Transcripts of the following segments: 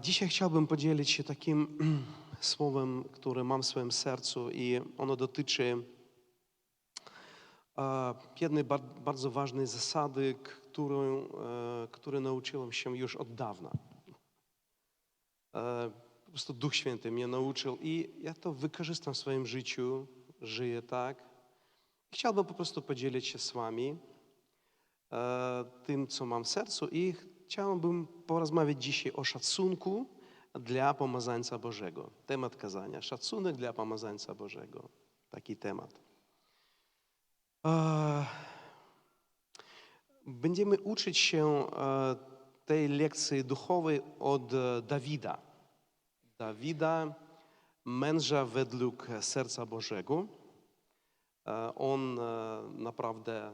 Dzisiaj chciałbym podzielić się takim słowem, które mam w swoim sercu i ono dotyczy jednej bar- bardzo ważnej zasady, którą, e, której nauczyłem się już od dawna. E, Po prostu Duch Święty mnie nauczył i ja to wykorzystam w swoim życiu, żyję tak. Chciałbym po prostu podzielić się z Wami e, tym, co mam w sercu i chciałbym porozmawiać dzisiaj o szacunku dla pomazańca Bożego. Temat kazania. Szacunek dla pomazańca Bożego. Taki temat. E, Będziemy uczyć się e, tej lekcji duchowej od e, Dawida. Dawida, męża według serca Bożego. On naprawdę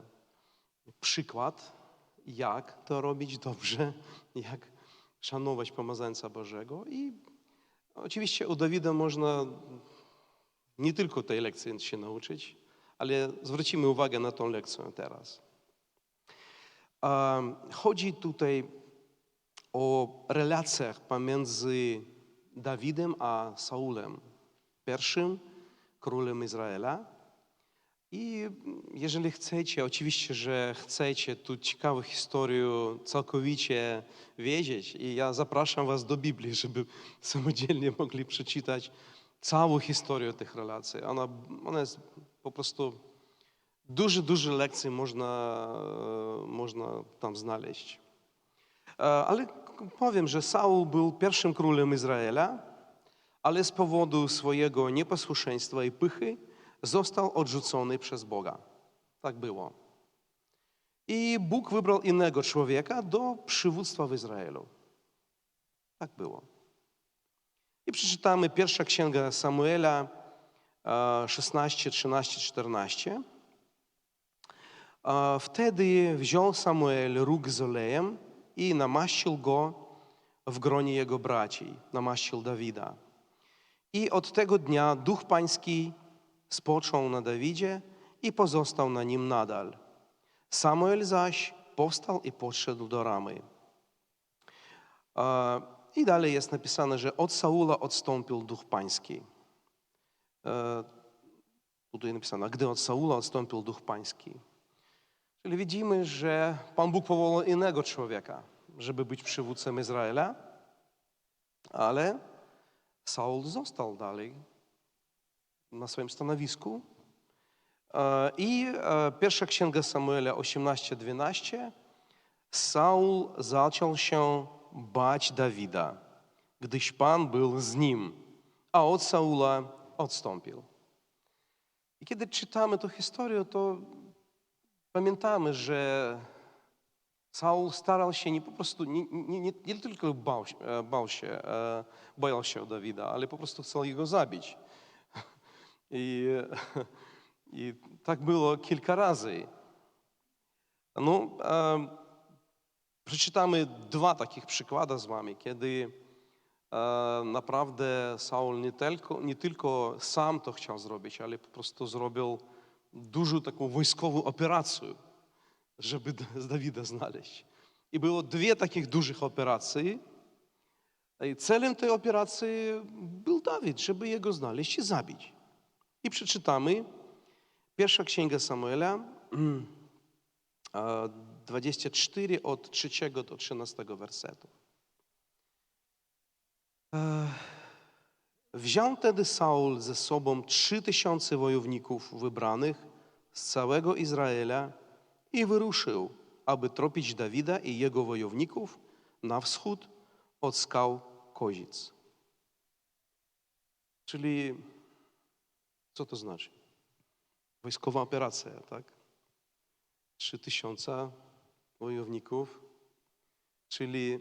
przykład, jak to robić dobrze, jak szanować pomazańca Bożego. I oczywiście u Dawida można nie tylko tej lekcji się nauczyć, ale zwrócimy uwagę na tą lekcję teraz. Chodzi tutaj o relacjach pomiędzy Dawidem a Saulem, pierwszym królem Izraela. I jeżeli chcecie, oczywiście, że chcecie tu ciekawą historię całkowicie wiedzieć, i ja zapraszam Was do Biblii, żeby samodzielnie mogli przeczytać całą historię tych relacji. Ona, ona jest po prostu duże, duże lekcje można, tam znaleźć. E, Ale powiem, że Saul był pierwszym królem Izraela, ale z powodu swojego nieposłuszeństwa i pychy został odrzucony przez Boga. Tak było. I Bóg wybrał innego człowieka do przywództwa w Izraelu. Tak było. I przeczytamy pierwsza księga Samuela e, 16, 13, 14. E, Wtedy wziął Samuel róg z olejem i namaścił go w gronie jego braci, namaścił Dawida. I od tego dnia duch pański spoczął na Dawidzie i pozostał na nim nadal. Samuel zaś powstał i podszedł do Ramy. E, I dalej jest napisane, że od Saula odstąpił duch pański. E, Tutaj napisano, gdy od Saula odstąpił duch pański. Czyli widzimy, że Pan Bóg powołał innego człowieka, żeby być przywódcą Izraela, ale Saul został dalej na swoim stanowisku. E, I e, pierwsza księga Samuela 18:12 Saul zaczął się bać Dawida, gdyż Pan był z nim, a od Saula odstąpił. I kiedy czytamy tę historię, to pamiętamy, że Saul starał się nie po prostu, nie, nie, nie, nie tylko bał, e, bał się, bał się Dawida, ale po prostu chciał jego zabić. I, było kilka razy. No, e, przeczytamy dwa takich przykłady z wami, kiedy e, naprawdę Saul nie tylko, nie tylko sam to chciał zrobić, ale po prostu zrobił dużą taką wojskową operację, żeby z Dawida znaleźć. I było dwie takich dużych operacji. I celem tej operacji był Dawid, żeby jego znaleźć i zabić. I przeczytamy pierwsza księga Samuela, e, 24 od 3 do 13 wersetu. E, Wziął tedy Saul ze sobą trzy tysiące wojowników wybranych z całego Izraela i wyruszył, aby tropić Dawida i jego wojowników na wschód od skał Kozic. Czyli co to znaczy? Wojskowa operacja, tak? Trzy tysiące wojowników, czyli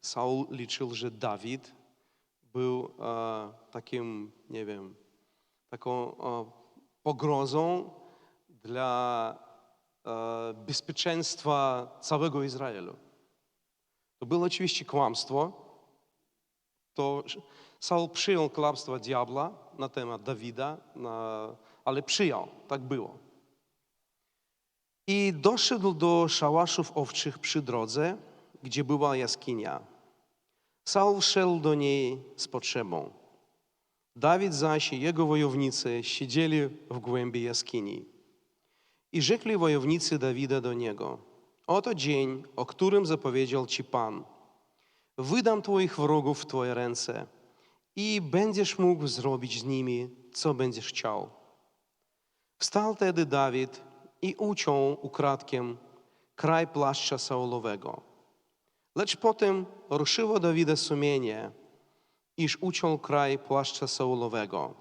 Saul liczył, że Dawid był e, takim, nie wiem, taką e, pogrozą dla e, bezpieczeństwa całego Izraelu. To było oczywiście kłamstwo. To Saul przyjął kłamstwo diabła na temat Dawida, na, ale przyjął, tak było. I doszedł do szałaszów owczych przy drodze, gdzie była jaskinia. Saul wszedł do niej z potrzebą. Dawid zaś i jego wojownicy siedzieli w głębi jaskini. I rzekli wojownicy Dawida do niego: Oto dzień, o którym zapowiedział ci Pan. Wydam twoich wrogów w twoje ręce i będziesz mógł zrobić z nimi, co będziesz chciał. Wstał tedy Dawid i uciął ukradkiem kraj płaszcza Saulowego. Lecz potem ruszyło Dawida sumienie, iż uciął kraj płaszcza Saulowego.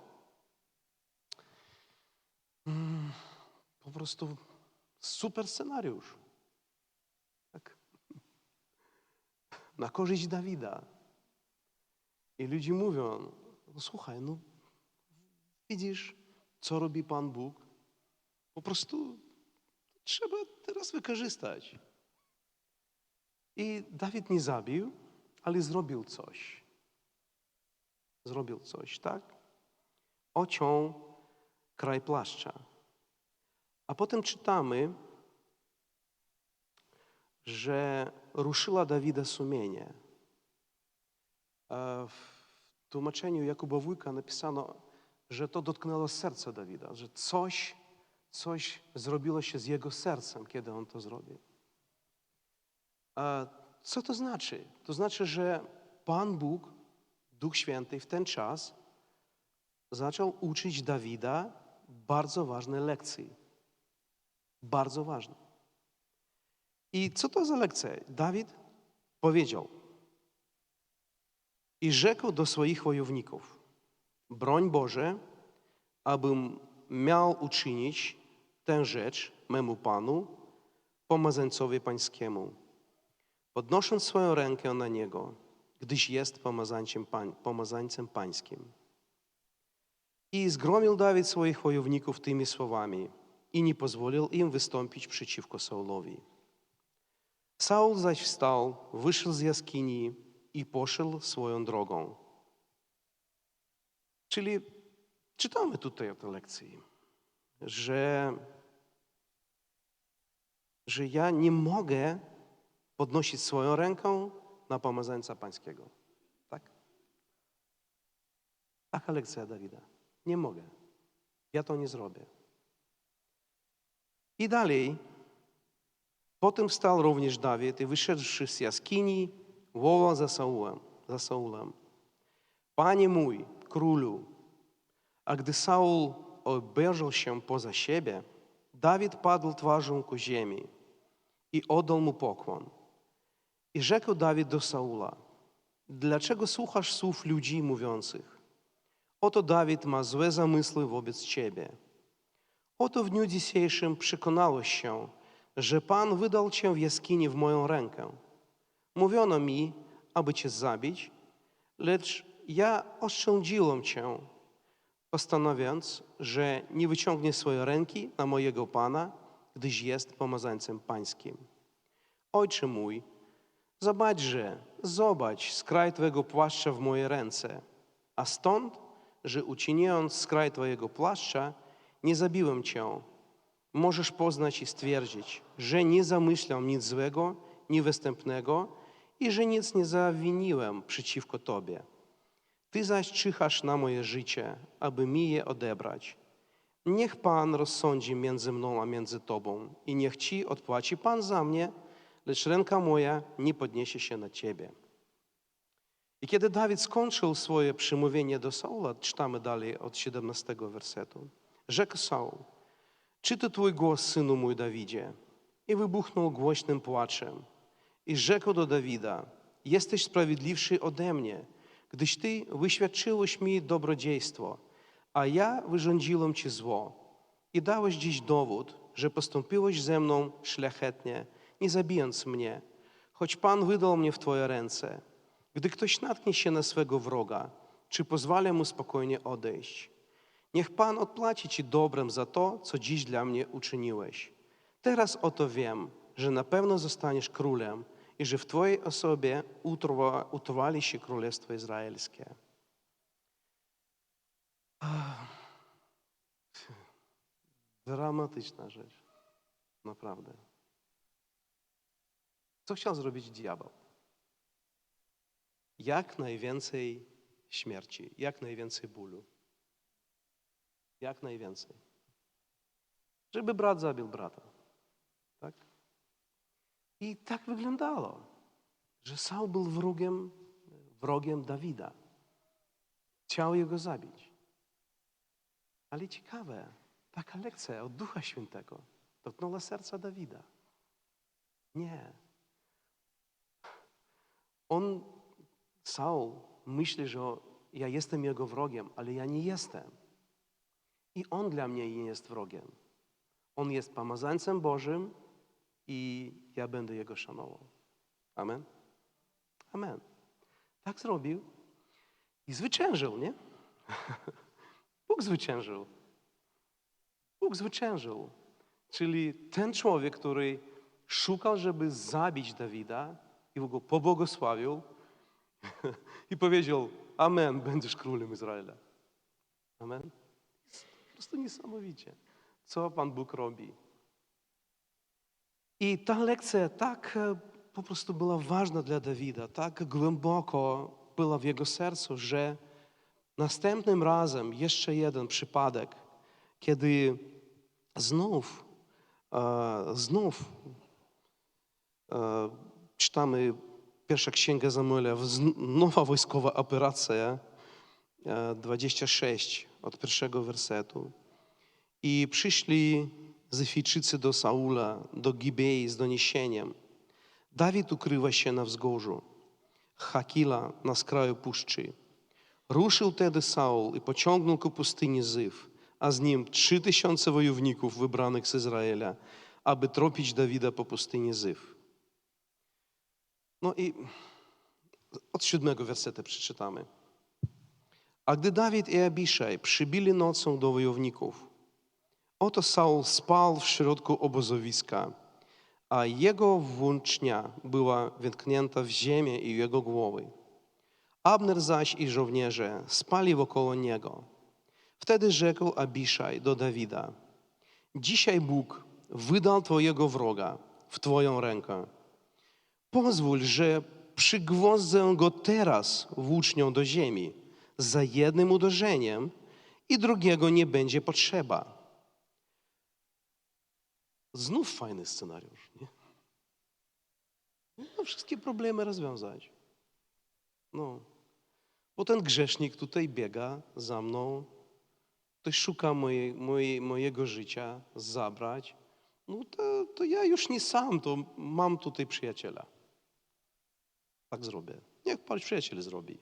Mm, Po prostu super scenariusz. Tak. Na korzyść Dawida. I ludzie mówią, no słuchaj, no widzisz, co robi Pan Bóg? Po prostu trzeba teraz wykorzystać. I Dawid nie zabił, ale zrobił coś. Zrobił coś, tak? Ociął kraj płaszcza. A potem czytamy, że ruszyła Dawida sumienie. E, W tłumaczeniu Jakuba Wójka napisano, że to dotknęło serca Dawida, że coś, coś zrobiło się z jego sercem, kiedy on to zrobił. A co to znaczy? To znaczy, że Pan Bóg, Duch Święty w ten czas zaczął uczyć Dawida bardzo ważnej lekcji. Bardzo ważnej. I co to za lekcja? Dawid powiedział i rzekł do swoich wojowników, broń Boże, abym miał uczynić tę rzecz memu Panu, pomazańcowi pańskiemu, podnosząc swoją rękę na Niego, gdyż jest pomazańcem, pań, pomazańcem pańskim. I zgromił Dawid swoich wojowników tymi słowami i nie pozwolił im wystąpić przeciwko Saulowi. Saul zaś wstał, wyszedł z jaskini i poszedł swoją drogą. Czyli czytamy tutaj o tej lekcji, że, że ja nie mogę podnosić swoją ręką na pomazańca pańskiego. Tak? Taka lekcja Dawida. Nie mogę. Ja to nie zrobię. I dalej, potem wstał również Dawid i wyszedłszy z jaskini, wołał za Saulem, za Saulem. Panie mój, królu, a gdy Saul obejrzał się poza siebie, Dawid padł twarzą ku ziemi i oddał mu pokłon. I rzekł Dawid do Saula, dlaczego słuchasz słów ludzi mówiących? Oto Dawid ma złe zamysły wobec ciebie. Oto w dniu dzisiejszym przekonałeś się, że Pan wydał cię w jaskini w moją rękę. Mówiono mi, aby cię zabić, lecz ja oszczędziłem cię, postanowiąc, że nie wyciągnie swojej ręki na mojego Pana, gdyż jest pomazańcem pańskim. Ojcze mój, zobaczże, zobacz skraj Twojego płaszcza w moje ręce, a stąd, że uczyniłem skraj Twojego płaszcza, nie zabiłem Cię. Możesz poznać i stwierdzić, że nie zamyślam nic złego, niewystępnego i że nic nie zawiniłem przeciwko Tobie. Ty zaś czyhasz na moje życie, aby mi je odebrać. Niech Pan rozsądzi między mną a między Tobą i niech Ci odpłaci Pan za mnie, lecz ręka moja nie podniesie się na Ciebie. I kiedy Dawid skończył swoje przemówienie do Saula, czytamy dalej od 17 wersetu, rzekł Saul, czy to Twój głos, synu mój Dawidzie? I wybuchnął głośnym płaczem. I rzekł do Dawida, jesteś sprawiedliwszy ode mnie, gdyż Ty wyświadczyłeś mi dobrodziejstwo, a ja wyrządziłem Ci zło. I dałeś dziś dowód, że postąpiłeś ze mną szlachetnie, nie zabijając mnie, choć Pan wydał mnie w Twoje ręce. Gdy ktoś natknie się na swego wroga, czy pozwala mu spokojnie odejść? Niech Pan odpłaci Ci dobrem za to, co dziś dla mnie uczyniłeś. Teraz oto wiem, że na pewno zostaniesz królem i że w Twojej osobie utrwa, utrwali się Królestwo Izraelskie. Dramatyczna rzecz. Naprawdę. Co chciał zrobić diabeł? jak najwięcej śmierci, jak najwięcej bólu. Jak najwięcej. Żeby brat zabił brata. I tak wyglądało, że Saul był wrogiem, wrogiem Dawida. Chciał jego zabić. Ale ciekawe, taka lekcja od Ducha Świętego dotknęła serca Dawida. Nie. On, Saul, myśli, że ja jestem jego wrogiem, ale ja nie jestem. I on dla mnie nie jest wrogiem. On jest pomazańcem Bożym i ja będę jego szanował. Amen. Amen. Tak zrobił i zwyciężył, nie? Bóg zwyciężył. Bóg zwyciężył. Czyli ten człowiek, który szukał, żeby zabić Dawida i go pobłogosławił i powiedział, Amen, będziesz królem Izraela. Amen. Po prostu niesamowicie, co Pan Bóg robi. I ta lekcja tak e, po prostu była ważna dla Dawida, tak głęboko była w jego sercu, że następnym razem jeszcze jeden przypadek, kiedy znów, e, znów e, czytamy pierwsza księga Samuela, nowa wojskowa operacja, e, 26 od pierwszego wersetu. I przyszli Zefijczycy do Saula, do Gibei z doniesieniem. Dawid ukrywa się na wzgórzu, Hakila na skraju puszczy. Ruszył tedy Saul i pociągnął ku pustyni Zyw, a z nim trzy tysiące wojowników wybranych z Izraela, aby tropić Dawida po pustyni Zyw. No i od siódmego wersetu przeczytamy. A gdy Dawid i Abiszaj przybili nocą do wojowników, oto Saul spał w środku obozowiska, a jego włócznia była wetknięta w ziemię i jego głowy. Abner zaś i żołnierze spali wokoło niego. Wtedy rzekł Abiszaj do Dawida: Dzisiaj Bóg wydał twojego wroga w twoją rękę. Pozwól, że przygwożdżę go teraz włócznią do ziemi za jednym uderzeniem i drugiego nie będzie potrzeba. Znów fajny scenariusz, nie? No, wszystkie problemy rozwiązać. No. Bo ten grzesznik tutaj biega za mną, ktoś szuka mojej, mojej, mojego życia, zabrać. No to, to ja już nie sam, to mam tutaj przyjaciela. Tak zrobię. Niech pan przyjaciel zrobi.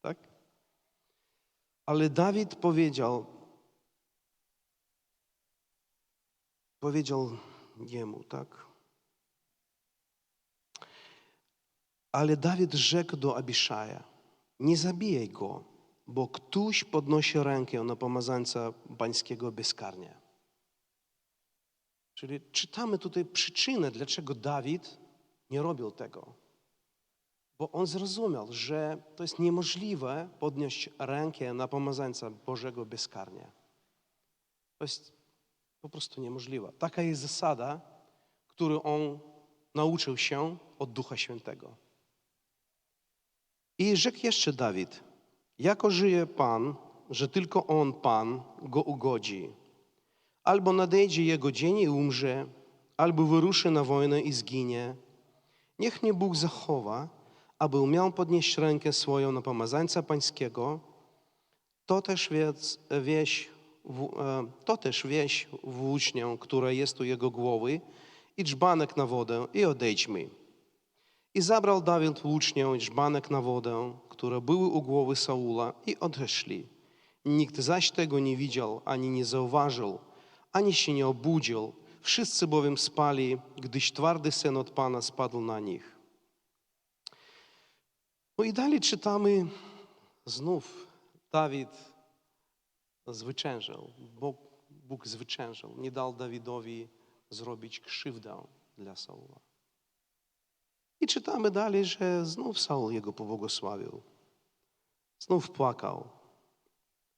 Tak? Ale Dawid powiedział, powiedział jemu, tak? Ale Dawid rzekł do Abiszaja, nie zabijaj go, bo ktoś podnosi rękę na pomazańca pańskiego bezkarnie. Czyli czytamy tutaj przyczynę, dlaczego Dawid nie robił tego. Bo on zrozumiał, że to jest niemożliwe podnieść rękę na pomazańca Bożego bezkarnie. To jest po prostu niemożliwe. Taka jest zasada, którą on nauczył się od Ducha Świętego. I rzekł jeszcze Dawid, jako żyje Pan, że tylko On, Pan, go ugodzi. Albo nadejdzie jego dzień i umrze, albo wyruszy na wojnę i zginie. Niech mnie Bóg zachowa, aby umiał podnieść rękę swoją na pomazańca pańskiego, to też wieś, to też wieś włócznię, która jest u jego głowy i dzbanek na wodę i odejdźmy. I zabrał Dawid włócznię i dzbanek na wodę, które były u głowy Saula i odeszli. Nikt zaś tego nie widział, ani nie zauważył, ani się nie obudził. Wszyscy bowiem spali, gdyż twardy sen od Pana spadł na nich. No i dalej czytamy znów Dawid zwyciężył. Bóg, Bóg zwyciężył. Nie dał Dawidowi zrobić krzywdę dla Saula. I czytamy dalej, że znów Saul jego pobłogosławił. Znów płakał.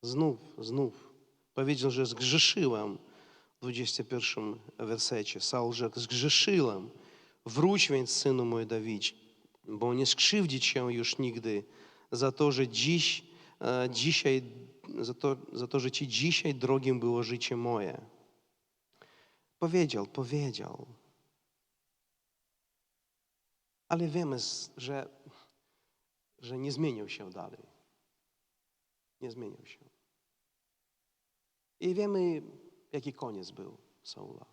Znów, znów. Powiedział, że zgrzeszyłem. W 21 wersecie Saul rzekł, zgrzeszyłem. Wróć więc, synu mój Dawidzie. bo nie skrzywdzić się już nigdy za to, że dziś, e, dzisiaj, za to, za to, że Ci dzisiaj drogim było życie moje. Powiedział, powiedział. Ale wiemy, że, że nie zmienił się dalej. Nie zmienił się. I wiemy, jaki koniec był Saula.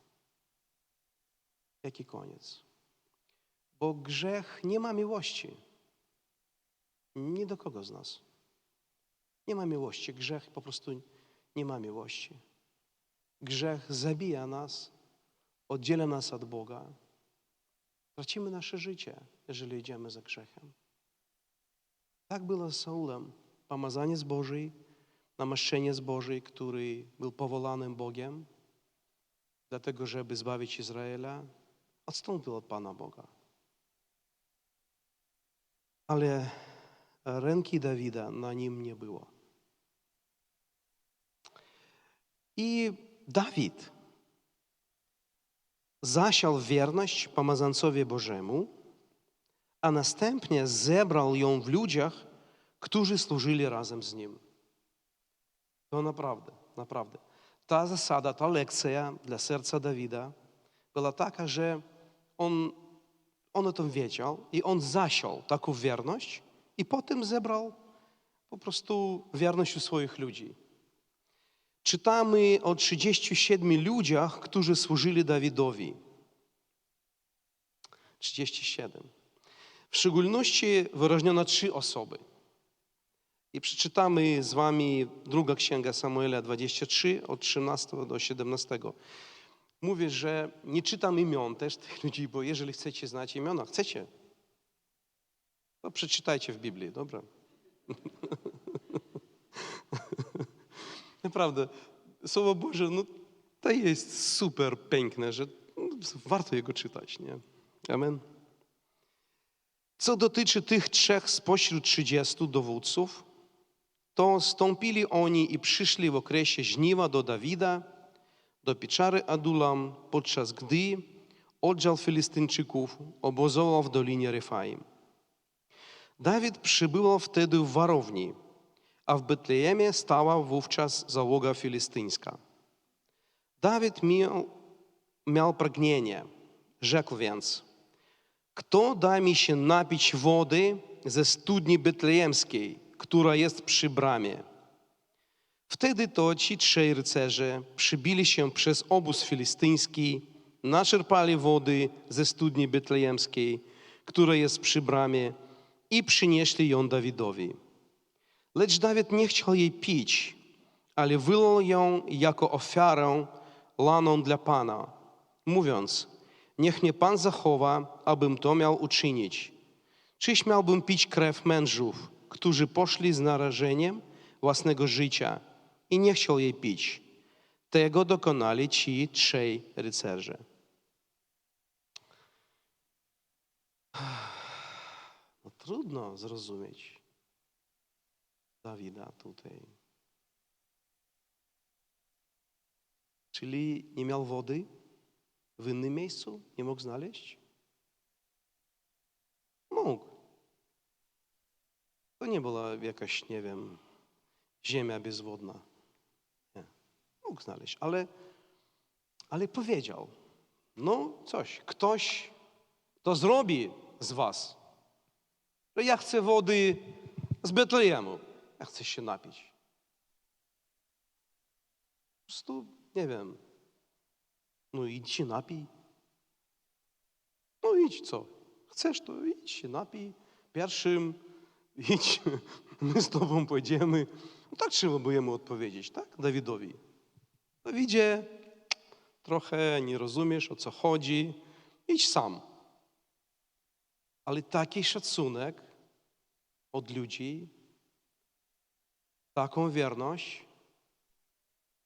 Jaki koniec? Bo grzech nie ma miłości. Nie do kogo z nas. Nie ma miłości. Grzech po prostu nie ma miłości. Grzech zabija nas, oddziela nas od Boga. Tracimy nasze życie, jeżeli idziemy za grzechem. Tak było z Saulem. Pomazanie z Bożej, namaszczenie z Bożej, który był powołanym Bogiem, dlatego żeby zbawić Izraela, odstąpił od Pana Boga. Ale ręki Dawida na nim nie było. I Dawid zasiał wierność pomazancowi Bożemu, a następnie zebrał ją w ludziach, którzy służyli razem z nim. To naprawdę, naprawdę. Ta zasada, ta lekcja dla serca Dawida była taka, że on, on o tym wiedział i on zasiał taką wierność i potem zebrał po prostu wierność u swoich ludzi. Czytamy o 37 ludziach, którzy służyli Dawidowi. 37. W szczególności wyróżniono trzy osoby. I przeczytamy z wami druga księga Samuela 23 od 13 do 17. Mówię, że nie czytam imion też tych ludzi, bo jeżeli chcecie znać imiona, chcecie, to przeczytajcie w Biblii, dobra? Naprawdę, Słowo Boże, no to jest super piękne, że no, warto jego czytać, nie? Amen. Co dotyczy tych trzech spośród trzydziestu dowódców, to stąpili oni i przyszli w okresie żniwa do Dawida, do pieczary Adulam, podczas gdy oddział Filistyńczyków obozował w Dolinie Refaim. Dawid przybywał wtedy w warowni, a w Betlejemie stała wówczas załoga filistyńska. Dawid miał, miał pragnienie, rzekł więc, kto da mi się napić wody ze studni betlejemskiej, która jest przy bramie? Wtedy to ci trzej rycerze przybili się przez obóz filistyński, naczerpali wody ze studni betlejemskiej, która jest przy bramie i przynieśli ją Dawidowi. Lecz Dawid nie chciał jej pić, ale wylał ją jako ofiarę laną dla Pana, mówiąc, niech mnie Pan zachowa, abym to miał uczynić. Czyś miałbym pić krew mężów, którzy poszli z narażeniem własnego życia i nie chciał jej pić. Tego dokonali ci trzej rycerze. No, trudno zrozumieć Dawida tutaj. Czyli nie miał wody w innym miejscu? Nie mógł znaleźć? Mógł. To nie była jakaś, nie wiem, ziemia bezwodna. Nie. Mógł znaleźć, ale, ale powiedział, no coś, ktoś to zrobi z was. Ja chcę wody z Betlejemu. Ja chcę się napić. Po prostu, nie wiem, no idź się napij. No idź co? Chcesz to idź się napij. Pierwszym idź, my z tobą pojedziemy. No tak trzeba by jemu odpowiedzieć, tak? Dawidowi. Dawidzie, trochę nie rozumiesz o co chodzi, idź sam. Ale taki szacunek od ludzi, taką wierność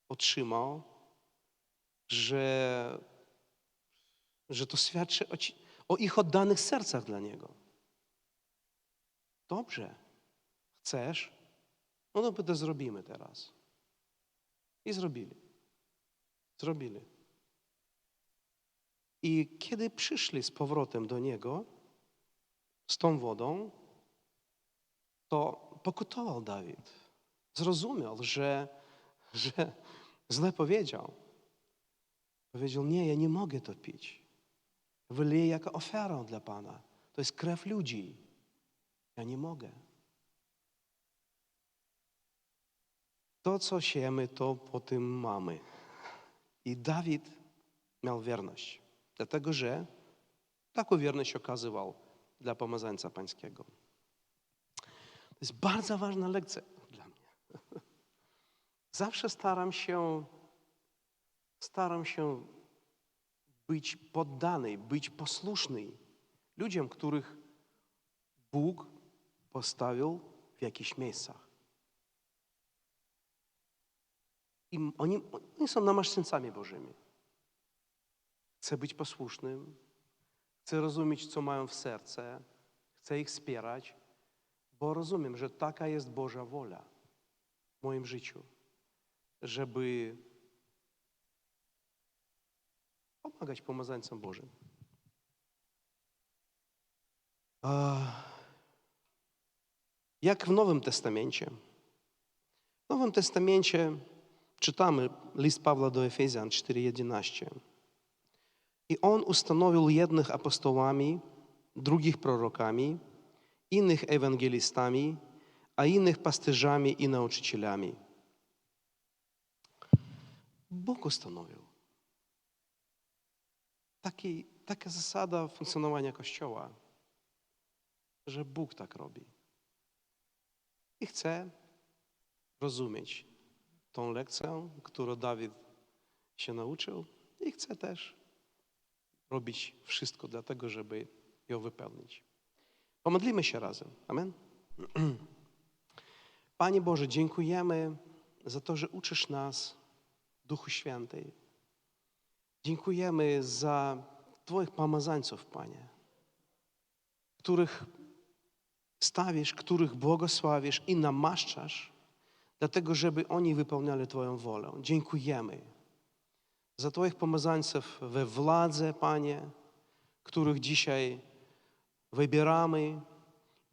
otrzymał, że, że to świadczy o, ci, o ich oddanych sercach dla Niego. Dobrze, chcesz? No to to zrobimy teraz. I zrobili. Zrobili. I kiedy przyszli z powrotem do Niego, z tą wodą, to pokutował Dawid. Zrozumiał, że, że źle powiedział. Powiedział, nie, ja nie mogę to pić. Wyleję jako ofiarę dla Pana. To jest krew ludzi. Ja nie mogę. To, co siemy, to po tym mamy. I Dawid miał wierność, dlatego że taką wierność okazywał dla pomazańca pańskiego. To jest bardzo ważna lekcja. Zawsze staram się, staram się być poddany, być posłuszny ludziom, których Bóg postawił w jakichś miejscach. I oni, oni są namaszczyńcami Bożymi. Chcę być posłusznym, chcę rozumieć, co mają w serce, chcę ich wspierać, bo rozumiem, że taka jest Boża wola w moim życiu, żeby pomagać pomazańcom Bożym. Jak w Nowym Testamencie. W Nowym Testamencie czytamy list Pawła do Efezjan 4:11. I on ustanowił jednych apostołami, drugich prorokami, innych ewangelistami, a innych pasterzami i nauczycielami. Bóg ustanowił. Taki, taka zasada funkcjonowania Kościoła, że Bóg tak robi. I chcę rozumieć tą lekcję, którą Dawid się nauczył, i chcę też robić wszystko dlatego, żeby ją wypełnić. Pomodlimy się razem. Amen. Panie Boże, dziękujemy za to, że uczysz nas Duchu Świętej. Dziękujemy za Twoich pomazańców, Panie, których stawisz, których błogosławisz i namaszczasz, dlatego żeby oni wypełniali Twoją wolę. Dziękujemy za Twoich pomazańców we władze, Panie, których dzisiaj wybieramy.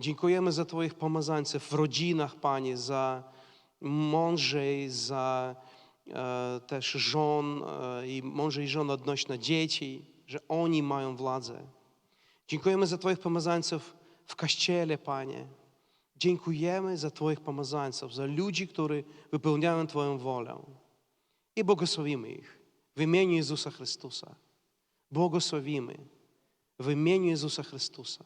Dziękujemy za Twoich pomazańców w rodzinach, Panie, za mążej, za też żon e, i mąże i żon odnośnie dzieci, że oni mają władzę. Dziękujemy za Twoich pomazańców w Kościele, Panie. Dziękujemy za Twoich pomazańców, za ludzi, którzy wypełniają Twoją wolę. I błogosławimy ich w imieniu Jezusa Chrystusa. Błogosławimy w imieniu Jezusa Chrystusa.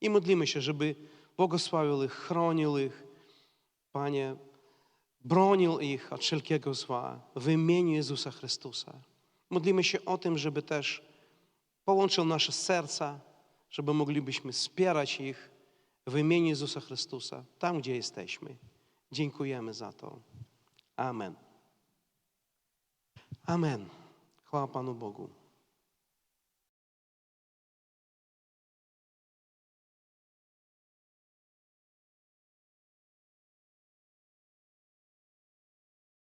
I modlimy się, żeby błogosławił ich, chronił ich, Panie, bronił ich od wszelkiego zła w imieniu Jezusa Chrystusa. Modlimy się o tym, żeby też połączył nasze serca, żeby moglibyśmy wspierać ich w imieniu Jezusa Chrystusa, tam gdzie jesteśmy. Dziękujemy za to. Amen. Amen. Chwała Panu Bogu.